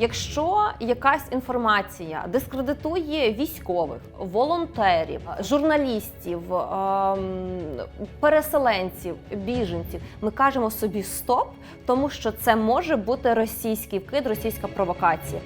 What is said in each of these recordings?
Якщо якась інформація дискредитує військових, волонтерів, журналістів, ем, переселенців, біженців, ми кажемо собі стоп, тому що це може бути російський вкид, російська провокація.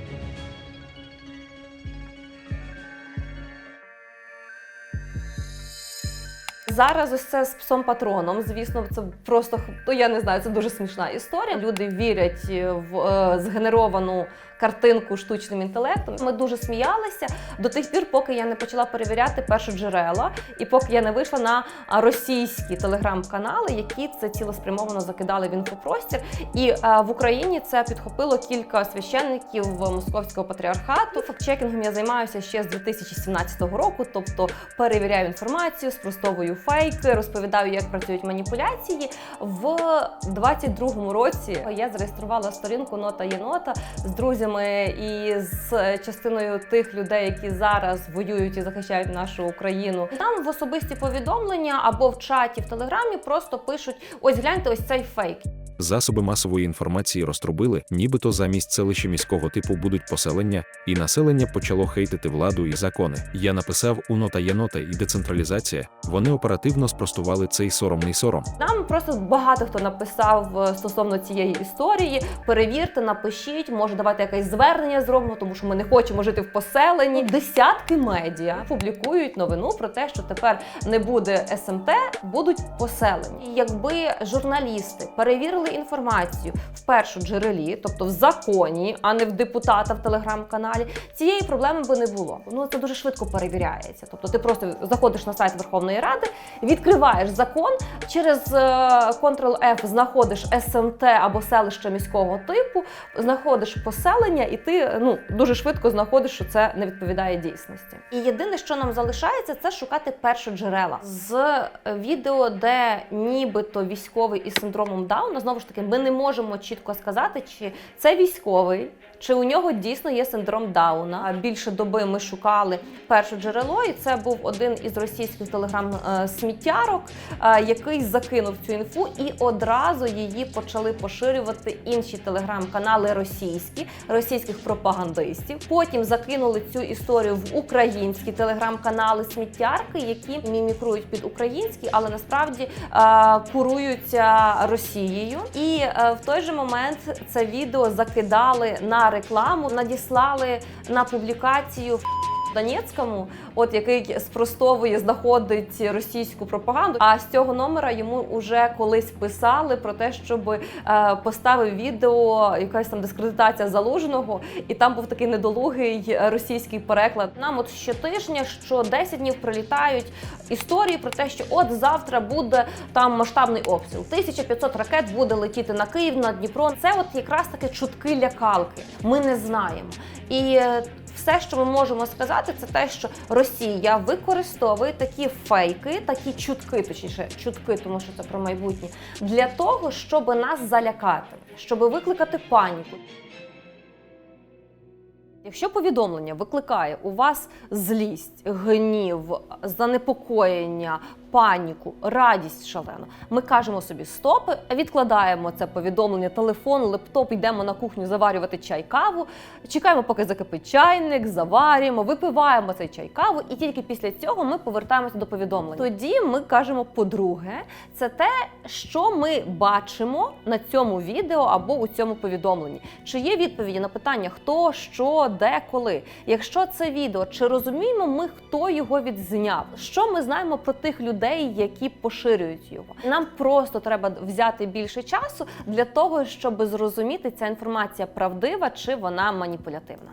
Зараз ось це з псом патроном. Звісно, це просто ну, я не знаю, це дуже смішна історія. Люди вірять в е, згенеровану картинку штучним інтелектом. Ми дуже сміялися до тих пір, поки я не почала перевіряти першоджерела, і поки я не вийшла на російські телеграм-канали, які це цілеспрямовано закидали в інфопростір. І е, в Україні це підхопило кілька священників московського патріархату. Фактчекінгом я займаюся ще з 2017 року, тобто перевіряю інформацію, спростовую фейки, розповідаю, як працюють маніпуляції. В 22-му році я зареєструвала сторінку Нота є нота з друзями і з частиною тих людей, які зараз воюють і захищають нашу Україну. Там в особисті повідомлення або в чаті в телеграмі просто пишуть: ось гляньте, ось цей фейк. Засоби масової інформації розтрубили, нібито замість селища міського типу будуть поселення, і населення почало хейтити владу і закони. Я написав у нота є і децентралізація. Вони оперативно спростували цей соромний сором. Нам просто багато хто написав е, стосовно цієї історії. Перевірте, напишіть, може давайте якесь звернення зробимо, тому що ми не хочемо жити в поселенні. Десятки медіа публікують новину про те, що тепер не буде СМТ, будуть поселені. Якби журналісти перевірили інформацію в першу джерелі, тобто в законі, а не в депутата в телеграм-каналі, цієї проблеми би не було. Ну це дуже швидко перевіряється. Тобто, ти просто заходиш на сайт Верховної Ради, відкриваєш закон через е, Ctrl-F знаходиш СМТ або селище міського типу, знаходиш поселення, і ти ну дуже швидко знаходиш, що це не відповідає дійсності. І єдине, що нам залишається, це шукати першоджерела з відео, де нібито військовий із синдромом Дауна. Знову ж таки, ми не можемо чітко сказати, чи це військовий, чи у нього дійсно є синдром Дауна. Більше доби ми шукали перше джерело, і це був один із російських телеграм-сміттярок, е, який закинув цю інфу, і одразу її почали поширювати інші телеграм-канали російські, російських пропагандистів. Потім закинули цю історію в українські телеграм-канали сміттярки, які мімікрують під українські, але насправді е, куруються Росією. І е, в той же момент це відео закидали на рекламу, надіслали на публікацію. Донецькому, от який спростовує, знаходить російську пропаганду. А з цього номера йому вже колись писали про те, щоб е, поставив відео, якась там дискредитація залужного, і там був такий недолугий російський переклад. Нам от щотижня, що 10 днів прилітають історії про те, що от завтра буде там масштабний обстріл. 1500 ракет буде летіти на Київ, на Дніпро. Це от якраз таки чутки лякалки. Ми не знаємо. І е, все, що ми можемо сказати, це те, що Росія використовує такі фейки, такі чутки, точніше, чутки, тому що це про майбутнє, для того, щоб нас залякати, щоб викликати паніку. Якщо повідомлення викликає у вас злість, гнів, занепокоєння, паніку, радість шалену, ми кажемо собі стопи, відкладаємо це повідомлення, телефон, лептоп, йдемо на кухню заварювати чай, каву, чекаємо, поки закипить чайник, заварюємо, випиваємо цей чай, каву, і тільки після цього ми повертаємося до повідомлень. Тоді ми кажемо, по-друге, це те, що ми бачимо на цьому відео або у цьому повідомленні. Чи є відповіді на питання, хто, що, де, коли? Якщо це відео, чи розуміємо ми, хто його відзняв? Що ми знаємо про тих людей, які поширюють його? Нам просто треба взяти більше часу для того, щоб зрозуміти, ця інформація правдива чи вона маніпулятивна.